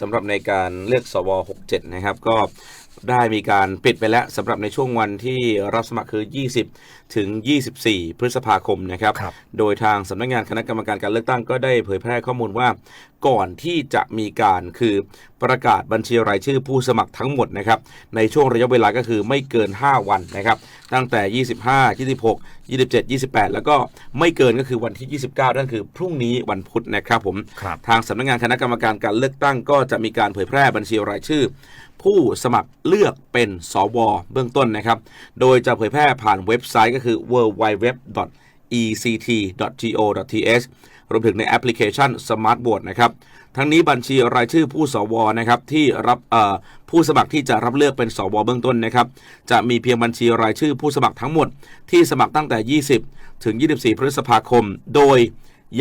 สำหรับในการเลือกสว67 นะครับ ก็ได้มีการปิดไปแล้วสำหรับในช่วงวันที่รับสมัครคือ 20 ถึง 24 พฤษภาคมนะครับครับโดยทางสำนักงานคณะกรรมการการเลือกตั้งก็ได้เผยแพร่ข้อมูลว่า ก่อนที่จะมีการคือประกาศบัญชีรายชื่อผู้สมัครทั้งหมดนะครับ ในช่วงระยะเวลาก็คือไม่เกิน 5 วันนะครับ ตั้งแต่ 25 26 27 28 แล้วก็ไม่เกินก็คือวันที่ 29 นั่นคือพรุ่งนี้วันพุธนะครับผมครับทางสำนักงานคณะกรรมการการเลือกตั้งก็จะมีการเผยแพร่บัญชีรายชื่อ ผู้สมัครเลือกเป็นสวเบื้องต้นนะครับ โดยจะเผยแพร่ผ่านเว็บไซต์ก็คือ www.ect.go.th รวมถึงในแอปพลิเคชัน Smart Board นะครับ ทั้งนี้บัญชีรายชื่อผู้สวนะครับที่รับผู้สมัครที่จะรับเลือกเป็นสวเบื้องต้นนะครับ จะมีเพียงบัญชีรายชื่อผู้สมัครทั้งหมด ที่สมัครตั้งแต่ 20 ถึง 24 พฤษภาคม โดย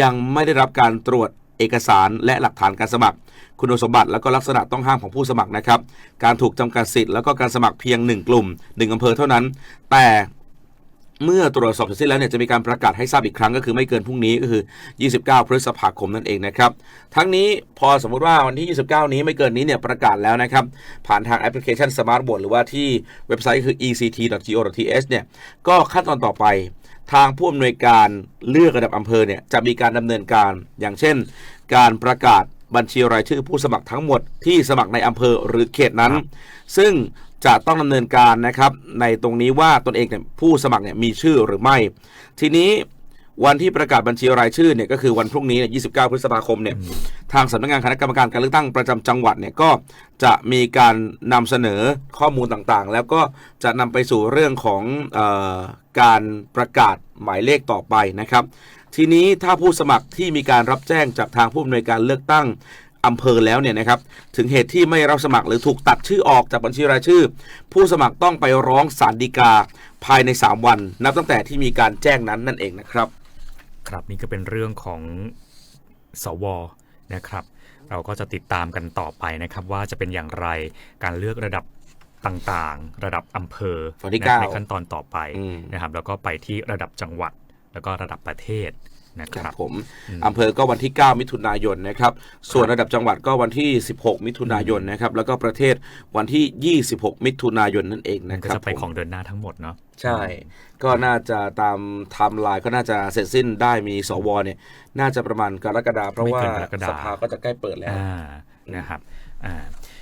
ยังไม่ได้รับการตรวจ เอกสารและหลักฐานการสมัคร คุณสมบัติและก็ลักษณะต้องห้ามของผู้สมัครนะครับ การถูกจำกัดสิทธิ์แล้วก็การสมัครเพียง 1 กลุ่ม 1อำเภอเท่านั้น แต่เมื่อตรวจสอบเสร็จสิ้นแล้วเนี่ยจะมีการประกาศให้ทราบอีกครั้งก็คือไม่เกินพรุ่งนี้ก็คือ 29 พฤษภาคมนั่นเองนะครับ ทั้งนี้พอสมมุติว่าวันที่ 29 นี้ไม่เกินนี้เนี่ยประกาศแล้วนะครับ ผ่านทางแอปพลิเคชัน Smart Board หรือว่าที่เว็บไซต์คือ ect.go.th เนี่ยก็ขั้นตอนต่อไป ทางผู้อำนวยการเลือกระดับอำเภอเนี่ยจะมีการดำเนินการ อย่างเช่น การประกาศบัญชีรายชื่อผู้สมัครทั้งหมดที่สมัครในอำเภอหรือเขตนั้น ซึ่งจะต้องดำเนินการนะครับในตรงนี้ว่าตนเองเนี่ยผู้สมัครเนี่ยมีชื่อหรือไม่ ทีนี้วันที่ประกาศบัญชีรายชื่อเนี่ยก็คือวันพรุ่งนี้เนี่ย29 พฤษภาคมเนี่ยทางสำนักงานคณะกรรมการการเลือกตั้งประจำจังหวัดเนี่ยก็จะมีการนำเสนอข้อมูลต่างๆ แล้วก็จะนำไปสู่เรื่องของอ การประกาศหมายเลขต่อไปนะครับ ทีนี้ถ้าผู้สมัครที่มีการรับแจ้งจากทางผู้อำนวยการเลือกตั้งอำเภอแล้วเนี่ยนะครับถึงเหตุที่ไม่รับสมัครหรือถูกตัดชื่อออกจากบัญชีรายชื่อ ผู้สมัครต้องไปร้องศาลฎีกาภายใน 3 วัน นับตั้งแต่ที่มีการแจ้งนั้นนั่นเองนะครับ ครับนี่ก็เป็นเรื่องของสวนะครับ เราก็จะติดตามกันต่อไปนะครับ ว่าจะเป็นอย่างไรการเลือกระดับ ต่างๆ ระดับอำเภอวันที่นะเก้าในขั้นตอนต่อไปอืมนะครับแล้วก็ไปที่ระดับจังหวัดแล้วก็ระดับประเทศนะคครัรับบผมอืมอำเภอก็วันที่ 9 มิถุนายนนะครับ ส่วนระดับจังหวัดก็วันที่ 16 มิถุนายนนะครับ แล้วก็ประเทศวันที่ 26 มิถุนายนนั่นเองมันนะคก็รับจะไปผมของเดินหน้าทั้งหมดเนาะใช่ ก็น่าจะตามไทม์ไลน์ก็น่าจะเสร็จสิ้นได้มีสวเนี่ย น่าจะประมาณกรกฎาเพราะว่าไม่เกินกรกฎาสภาก็จะใกล้เปิดแล้วอ่านะครับอ่า